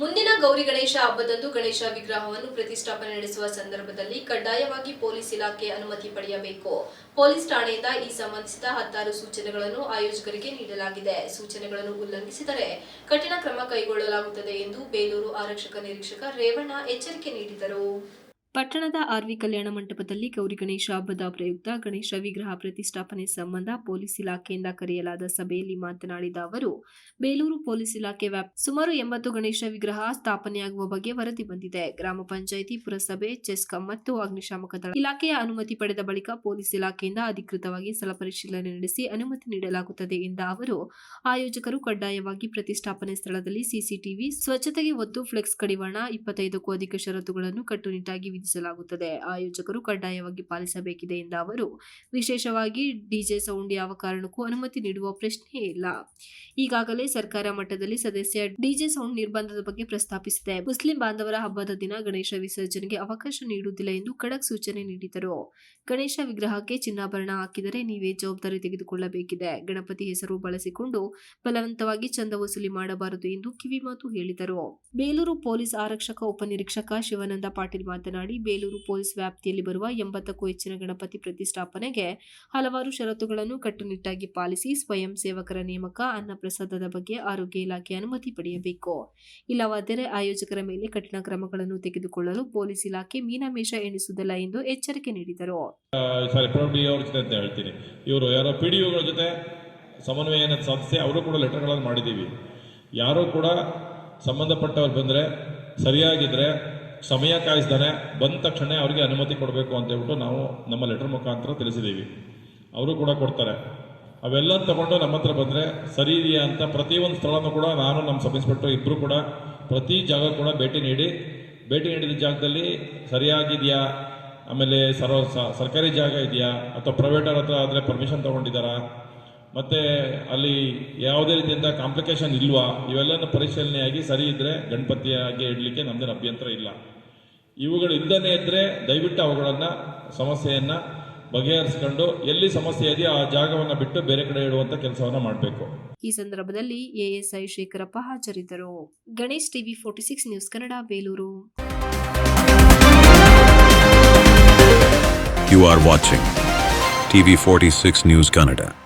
ಮುಂದಿನ ಗೌರಿ ಗಣೇಶ ಹಬ್ಬದಂದು ಗಣೇಶ ವಿಗ್ರಹವನ್ನು ಪ್ರತಿಷ್ಠಾಪನೆ ನಡೆಸುವ ಸಂದರ್ಭದಲ್ಲಿ ಕಡ್ಡಾಯವಾಗಿ ಪೊಲೀಸ್ ಇಲಾಖೆ ಅನುಮತಿ ಪಡೆಯಬೇಕು. ಪೊಲೀಸ್ ಠಾಣೆಯಿಂದ ಈ ಸಂಬಂಧಿಸಿದ ಹತ್ತಾರು ಸೂಚನೆಗಳನ್ನು ಆಯೋಜಕರಿಗೆ ನೀಡಲಾಗಿದೆ. ಸೂಚನೆಗಳನ್ನು ಉಲ್ಲಂಘಿಸಿದರೆ ಕಠಿಣ ಕ್ರಮ ಕೈಗೊಳ್ಳಲಾಗುತ್ತದೆ ಎಂದು ಬೇಲೂರು ಆರಕ್ಷಕ ನಿರೀಕ್ಷಕ ರೇವಣ್ಣ ಎಚ್ಚರಿಕೆ ನೀಡಿದರು. ಪಟ್ಟಣದ ಆರ್ವಿ ಕಲ್ಯಾಣ ಮಂಟಪದಲ್ಲಿ ಗೌರಿ ಗಣೇಶ ಹಬ್ಬದ ಪ್ರಯುಕ್ತ ಗಣೇಶ ವಿಗ್ರಹ ಪ್ರತಿಷ್ಠಾಪನೆ ಸಂಬಂಧ ಪೊಲೀಸ್ ಇಲಾಖೆಯಿಂದ ಕರೆಯಲಾದ ಸಭೆಯಲ್ಲಿ ಮಾತನಾಡಿದ ಅವರು, ಬೇಲೂರು ಪೊಲೀಸ್ ಇಲಾಖೆ ವ್ಯಾಪ್ ಸುಮಾರು ಎಂಬತ್ತು ಗಣೇಶ ವಿಗ್ರಹ ಸ್ಥಾಪನೆಯಾಗುವ ಬಗ್ಗೆ ವರದಿ ಬಂದಿದೆ. ಗ್ರಾಮ ಪಂಚಾಯಿತಿ, ಪುರಸಭೆ, ಚೆಸ್ಕಾಂ ಮತ್ತು ಅಗ್ನಿಶಾಮಕ ದಳ ಇಲಾಖೆಯ ಅನುಮತಿ ಪಡೆದ ಬಳಿಕ ಪೊಲೀಸ್ ಇಲಾಖೆಯಿಂದ ಅಧಿಕೃತವಾಗಿ ಸ್ಥಳ ಪರಿಶೀಲನೆ ನಡೆಸಿ ಅನುಮತಿ ನೀಡಲಾಗುತ್ತದೆ ಎಂದ ಅವರು, ಆಯೋಜಕರು ಕಡ್ಡಾಯವಾಗಿ ಪ್ರತಿಷ್ಠಾಪನೆ ಸ್ಥಳದಲ್ಲಿ ಸಿಸಿಟಿವಿ, ಸ್ವಚ್ಛತೆಗೆ ಒತ್ತು, ಫ್ಲೆಕ್ಸ್ ಕಡಿವಾಣ ಇಪ್ಪತ್ತೈದಕ್ಕೂ ಅಧಿಕ ಷರತ್ತುಗಳನ್ನು ಕಟ್ಟುನಿಟ್ಟಾಗಿ ವಿಧಿಸಲಾಗುತ್ತದೆ. ಆಯೋಜಕರು ಕಡ್ಡಾಯವಾಗಿ ಪಾಲಿಸಬೇಕಿದೆ ಎಂದ ಅವರು, ವಿಶೇಷವಾಗಿ ಡಿಜೆ ಸೌಂಡ್ ಯಾವ ಕಾರಣಕ್ಕೂ ಅನುಮತಿ ನೀಡುವ ಪ್ರಶ್ನೆಯೇ ಇಲ್ಲ. ಈಗಾಗಲೇ ಸರ್ಕಾರ ಮಟ್ಟದಲ್ಲಿ ಸದಸ್ಯ ಡಿಜೆ ಸೌಂಡ್ ನಿರ್ಬಂಧದ ಬಗ್ಗೆ ಪ್ರಸ್ತಾಪಿಸಿದೆ. ಮುಸ್ಲಿಂ ಬಾಂಧವರ ಹಬ್ಬದ ದಿನ ಗಣೇಶ ವಿಸರ್ಜನೆಗೆ ಅವಕಾಶ ನೀಡುವುದಿಲ್ಲ ಎಂದು ಖಡಕ್ ಸೂಚನೆ ನೀಡಿದರು. ಗಣೇಶ ವಿಗ್ರಹಕ್ಕೆ ಚಿನ್ನಾಭರಣ ಹಾಕಿದರೆ ನೀವೇ ಜವಾಬ್ದಾರಿ ತೆಗೆದುಕೊಳ್ಳಬೇಕಿದೆ. ಗಣಪತಿ ಹೆಸರು ಬಳಸಿಕೊಂಡು ಬಲವಂತವಾಗಿ ಚಂದ ವಸೂಲಿ ಮಾಡಬಾರದು ಎಂದು ಕಿವಿಮಾತು ಹೇಳಿದರು. ಬೇಲೂರು ಪೊಲೀಸ್ ಆರಕ್ಷಕ ಉಪನಿರೀಕ್ಷಕ ಶಿವಾನಂದ ಪಾಟೀಲ್ ಮಾತನಾಡಿ ಬೇಲೂರು ಪೊಲೀಸ್ ವ್ಯಾಪ್ತಿಯಲ್ಲಿ ಬರುವ ಎಂಬತ್ತಕ್ಕೂ ಹೆಚ್ಚಿನ ಗಣಪತಿ ಪ್ರತಿಷ್ಠಾಪನೆಗೆ ಹಲವಾರು ಷರತ್ತುಗಳನ್ನು ಕಟ್ಟುನಿಟ್ಟಾಗಿ ಪಾಲಿಸಿ ಸ್ವಯಂ ಸೇವಕರ ನೇಮಕ, ಅನ್ನಪ್ರಸಾದದ ಬಗ್ಗೆ ಆರೋಗ್ಯ ಇಲಾಖೆ ಅನುಮತಿ ಪಡೆಯಬೇಕು. ಇಲ್ಲವಾದರೆ ಆಯೋಜಕರ ಮೇಲೆ ಕಠಿಣ ಕ್ರಮಗಳನ್ನು ತೆಗೆದುಕೊಳ್ಳಲು ಪೊಲೀಸ್ ಇಲಾಖೆ ಮೀನಾಮೇಷ ಎಣಿಸುವುದಿಲ್ಲ ಎಂದು ಎಚ್ಚರಿಕೆ ನೀಡಿದರು. ಇವರು ಯಾರೋ ಪಿ ಡಿ ಜೊತೆ ಸಮನ್ವಯನ ಸಾಧಿಸಿ ಅವರು ಕೂಡ ಲೆಟರ್ಗಳನ್ನು ಮಾಡಿದ್ದೀವಿ. ಯಾರೂ ಕೂಡ ಸಂಬಂಧಪಟ್ಟವ್ರು ಬಂದರೆ ಸರಿಯಾಗಿದ್ದರೆ ಸಮಯ ಕಾಯಿಸ್ದಾನೆ ಬಂದ ತಕ್ಷಣ ಅವರಿಗೆ ಅನುಮತಿ ಕೊಡಬೇಕು ಅಂತ ಹೇಳ್ಬಿಟ್ಟು ನಾವು ನಮ್ಮ ಲೆಟರ್ ಮುಖಾಂತರ ತಿಳಿಸಿದ್ದೀವಿ ಅವರು ಕೂಡ ಕೊಡ್ತಾರೆ. ಅವೆಲ್ಲ ತಗೊಂಡು ನಮ್ಮ ಹತ್ರ ಬಂದರೆ ಸರಿ ಇದೆಯಾ ಅಂತ ಪ್ರತಿಯೊಂದು ಸ್ಥಳನೂ ಕೂಡ ನಾನು ನಮ್ಮ ಸಬ್ ಇನ್ಸ್ಪೆಕ್ಟರ್ ಇಬ್ಬರು ಕೂಡ ಪ್ರತಿ ಜಾಗ ಕೂಡ ಭೇಟಿ ನೀಡಿ, ಭೇಟಿ ನೀಡಿದ ಜಾಗದಲ್ಲಿ ಸರಿಯಾಗಿದೆಯಾ, ಆಮೇಲೆ ಸರ್ವ ಸರ್ಕಾರಿ ಜಾಗ ಇದೆಯಾ ಅಥವಾ ಪ್ರೈವೇಟರ್ ಹತ್ರ ಆದರೆ ಪರ್ಮಿಷನ್ ತೊಗೊಂಡಿದ್ದಾರಾ, ಮತ್ತು ಅಲ್ಲಿ ಯಾವುದೇ ರೀತಿಯಿಂದ ಕಾಂಪ್ಲಿಕೇಶನ್ ಇಲ್ವಾ, ಇವೆಲ್ಲನೂ ಪರಿಶೀಲನೆಯಾಗಿ ಸರಿ ಇದ್ದರೆ ಗಣಪತಿಯಾಗಿ ಇಡಲಿಕ್ಕೆ ನಮ್ಮದೇನು ಅಭ್ಯಂತರ ಇಲ್ಲ. ಇವುಗಳು ಇಲ್ಲದೇ ಇದ್ರೆ ದಯವಿಟ್ಟು ಅವುಗಳನ್ನು ಸಮಸ್ಯೆಯನ್ನು ಬಗೆಹರಿಸ್ಕೊಂಡು ಎಲ್ಲಿ ಸಮಸ್ಯೆ ಇದೆಯೋ ಆ ಜಾಗವನ್ನು ಬಿಟ್ಟು ಬೇರೆ ಕಡೆ ಇಡುವಂತ ಕೆಲಸವನ್ನು ಮಾಡಬೇಕು. ಈ ಸಂದರ್ಭದಲ್ಲಿ ಎಎಸ್ಐ ಶೇಖರಪ್ಪ ಹಾಜರಿದ್ದರು. Ganesh TV forty six news Kannada Belur. You are watching TV46 News Kannada.